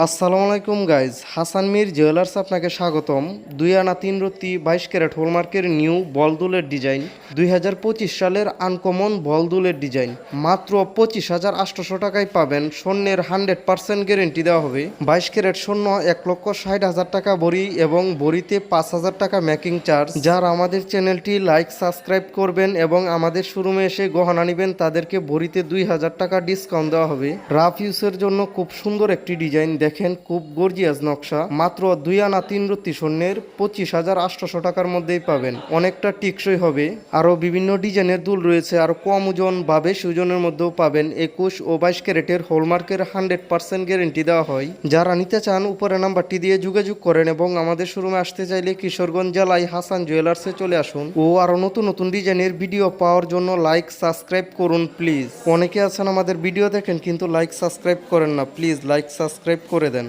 আসসালামু আলাইকুম guys Hasan Mir jewellers আপনাকে স্বাগতম। দুই আনা তিন রত্তি বাইশ ক্যারেট হোলমার্কের নিউ বলদুলের ডিজাইন দুই হাজার পঁচিশ সালের আনকমন বলদুলের ডিজাইন মাত্র পঁচিশ হাজার আটশোশো টাকায় পাবেন, স্বর্ণের হান্ড্রেড পার্সেন্ট গ্যারেন্টি দেওয়া হবে। বাইশ ক্যারেট স্বর্ণ এক লক্ষ ষাট হাজার টাকা বড়ি এবং বড়িতে পাঁচ হাজার টাকা মেকিং চার্জ যারা আমাদের চ্যানেলটি লাইক সাবস্ক্রাইব করবেন এবং আমাদের শোরুমে এসে গহনা নেবেন, তাদেরকে বড়িতে দুই হাজার টাকা ডিসকাউন্ট দেওয়া হবে। রাফ ইউসের জন্য খুব সুন্দর একটি ডিজাইন দেখেন খুব গর্জিয়াস নকশা। মাত্র দুই আনা তিন রত্তি স্বর্ণের পঁচিশ হাজার আটশোশো টাকার মধ্যেই পাবেন। অনেকটা টিকসই হবে। আরও বিভিন্ন ডিজাইনের দুল রয়েছে। আর কম ওজন বা বেশি ওজনের মধ্যেও পাবেন একুশ ও বাইশ ক্যারেটের হলমার্কের হান্ড্রেড পার্সেন্ট গ্যারেন্টি দেওয়া হয়। যারা নিতে চান উপরে নাম্বারটি দিয়ে যোগাযোগ করেন এবং আমাদের শোরুমে আসতে চাইলে কিশোরগঞ্জ জেলায় হাসান জুয়েলার্সে চলে আসুন ও আরও নতুন নতুন ডিজাইনের ভিডিও পাওয়ার জন্য লাইক, সাবস্ক্রাইব করুন প্লিজ। অনেকে আছেন আমাদের ভিডিও দেখেন কিন্তু লাইক, সাবস্ক্রাইব করেন না। প্লিজ লাইক, সাবস্ক্রাইব করে দেন।